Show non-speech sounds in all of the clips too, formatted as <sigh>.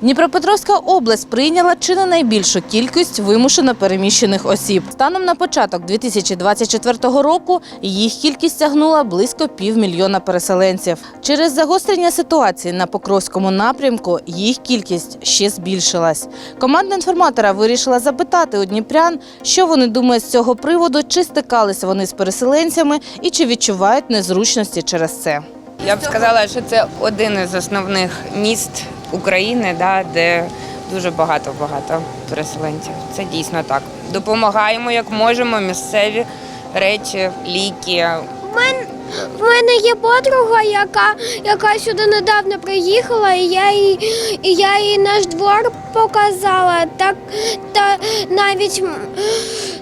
Дніпропетровська область прийняла чи не найбільшу кількість вимушено переміщених осіб. Станом на початок 2024 року їх кількість сягнула близько півмільйона переселенців. Через загострення ситуації на Покровському напрямку їх кількість ще збільшилась. Команда інформатора вирішила запитати у дніпрян, що вони думають з цього приводу, чи стикалися вони з переселенцями і чи відчувають незручності через це. Я б сказала, що це один із основних міст України, да, де дуже багато багато переселенців. Це дійсно так. Допомагаємо як можемо, місцеві речі, ліки. В мене є подруга, яка, яка сюди недавно приїхала, і я їй, і я їй наш двор показала, так, та навіть,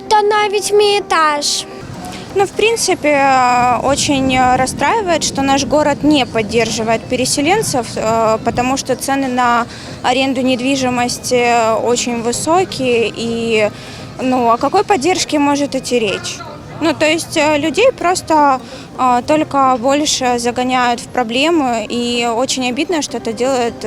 та навіть мій етаж. Ну, в принципе, э, очень э, расстраивает, что наш город не поддерживает переселенцев, э, потому что цены на аренду недвижимости очень высокие, и ну, о какой поддержке может идти речь? Ну, то есть людей просто только больше загоняют в проблемы, и очень обидно, что это делают,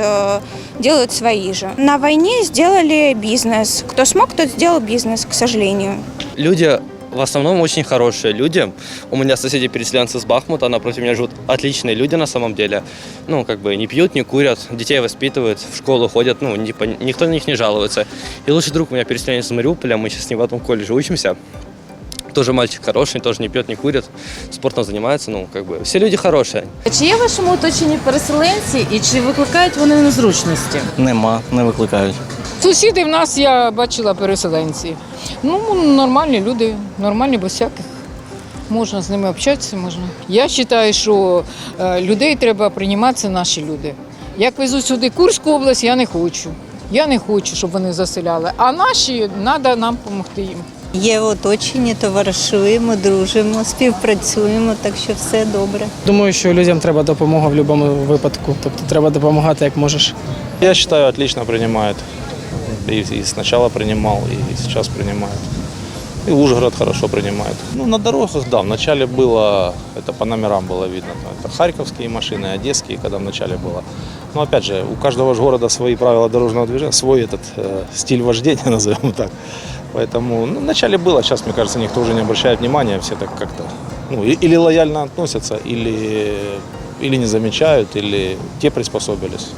делают свои же. На войне сделали бизнес. Кто смог, тот сделал бизнес, к сожалению. Люди в основном очень хорошие люди. У меня соседи переселенцы с Бахмута, напротив меня живут отличные люди на самом деле. Ну, как бы не пьют, не курят, детей воспитывают, в школу ходят, ну, не по- никто на них не жалуется. И лучший друг у меня переселенец из Мариуполя, мы сейчас с ним в одном колледже учимся. Тоже мальчик хороший, тоже не пьет, не курит, спортом занимается, ну, как бы, все люди хорошие. Чи є в вашому оточенні переселенці і чи викликають вони незручності? Нема, не викликають. Сусіди в нас я бачила переселенці. Ну, нормальні люди, нормальні без всяких. Можна з ними общатися, можна. Я вважаю, що е, людей треба приймати, це наші люди. Як везуть сюди Курську область, я не хочу. Я не хочу, щоб вони заселяли. А наші треба нам допомогти їм. Є в оточенні, товаришуємо, дружимо, співпрацюємо, так що все добре. Думаю, що людям треба допомога в будь-якому випадку. Тобто треба допомагати як можеш. Я считаю, отлично принимает. И, и сначала принимал, и сейчас принимает. И Ужгород хорошо принимает. Ну, на дорогах, да, вначале было, это по номерам было видно. Это харьковские машины, одесские, когда вначале было. Но опять же, у каждого же города свои правила дорожного движения, свой этот э, стиль вождения, <laughs> назовем так. Поэтому ну, вначале было, сейчас, мне кажется, никто уже не обращает внимания, все так как-то ну, или лояльно относятся, или, или не замечают, или те приспособились.